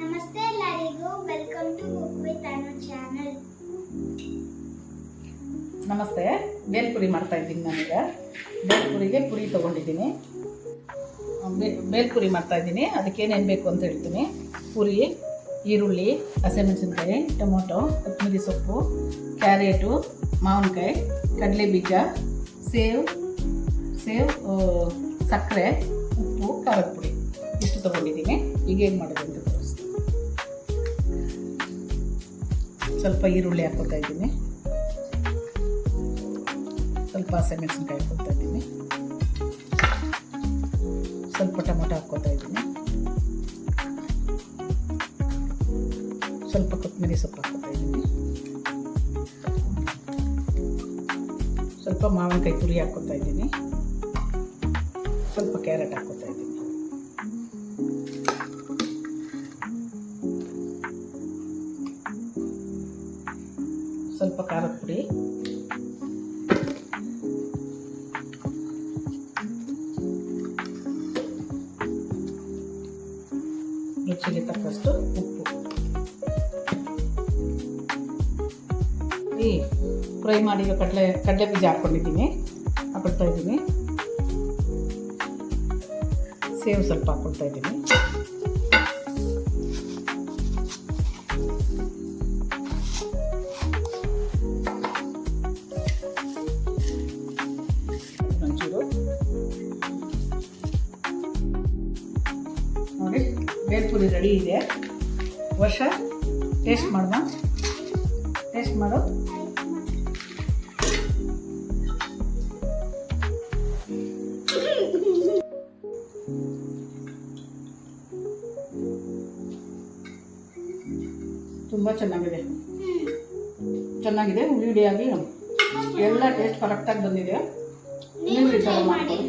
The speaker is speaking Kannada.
ನಮಸ್ತೆ ಎಲ್ಲರಿಗೂ. ವೆಲ್ಕಮ್ ಟು ಕುಕ್ ವಿತ್ ನಮಸ್ತೆ. ಬೇಲ್ಪುರಿ ಮಾಡ್ತಾ ಇದ್ದೀನಿ ನಾನೀಗ ಬೇಲ್ಪುರಿಗೆ ಪುರಿ ತೊಗೊಂಡಿದ್ದೀನಿ. ಬೇಲ್ ಬೇಲ್ಪುರಿ ಮಾಡ್ತಾ ಇದ್ದೀನಿ. ಅದಕ್ಕೆ ಏನೇನು ಬೇಕು ಅಂತ ಹೇಳ್ತೀನಿ. ಪುರಿ, ಈರುಳ್ಳಿ, ಹಸಿಮೆಣಸಿನಕಾಯಿ, ಟೊಮೊಟೊ, ಕೊತ್ತಂಬರಿ ಸೊಪ್ಪು, ಕ್ಯಾರೆಟು, ಮಾವಿನಕಾಯಿ ಕಡಲೆ ಬೀಜ ಸೇವ್ ಸೇವ್ ಸಕ್ಕರೆ ಖಾರದ ಪುಡಿ. ಇಷ್ಟು ತೊಗೊಂಡಿದ್ದೀನಿ. ಈಗ ಏನು ಮಾಡೋದು ಅಂತ ತೋರಿಸ್ತೀನಿ. ಸ್ವಲ್ಪ ಈರುಳ್ಳಿ ಹಾಕೋತಾ ಇದ್ದೀನಿ. ಸ್ವಲ್ಪ ಹಸಿಮೆಣಸಿನ್ಕಾಯಿ ಹಾಕೋತಾ ಇದ್ದೀನಿ. ಸ್ವಲ್ಪ ಟೊಮೊಟೊ ಹಾಕೋತಾ ಇದ್ದೀನಿ. ಸ್ವಲ್ಪ ಕೊತ್ತಂಬರಿ ಸೊಪ್ಪು ಹಾಕೋತಾ ಇದ್ದೀನಿ. ಸ್ವಲ್ಪ ಮಾವಿನಕಾಯಿ ತುರಿ ಹಾಕ್ಕೊತಾ ಇದ್ದೀನಿ. ಸ್ವಲ್ಪ ಕ್ಯಾರೆಟ್ ಹಾಕೋತಾ ಇದ್ದೀನಿ. ಸ್ವಲ್ಪ ಖಾರದ ಪುಡಿ. ರುಚಿಗೆ ತಕ್ಕಷ್ಟು ಉಪ್ಪು. ಈ ಫ್ರೈ ಮಾಡಿರೋ ಕಡಲೆ ಕಡಲೆ ಬೀಜ ಹಾಕ್ಕೊಂಡಿದ್ದೀನಿ ಹಾಕೊಳ್ತಾ ಇದ್ದೀನಿ. ಸೇವು ಸ್ವಲ್ಪ ಹಾಕ್ಕೊಳ್ತಾ ಇದ್ದೀನಿ. ಬೇಲ್ಪುರಿ ರೆಡಿ ಇದೆ. ವರ್ಷ ಟೇಸ್ಟ್ ಮಾಡುವ. ಟೇಸ್ಟ್ ಮಾಡು. ತುಂಬ ಚೆನ್ನಾಗಿದೆ. ಚೆನ್ನಾಗಿದೆ ವಿಡಿಯಾಗಿ ಎಲ್ಲ ಟೇಸ್ಟ್ ಕರೆಕ್ಟಾಗಿ ಬಂದಿದೆ. ನೀವು ಈ ಥರ ಮಾಡ್ಕೊಳ್ಳಿ.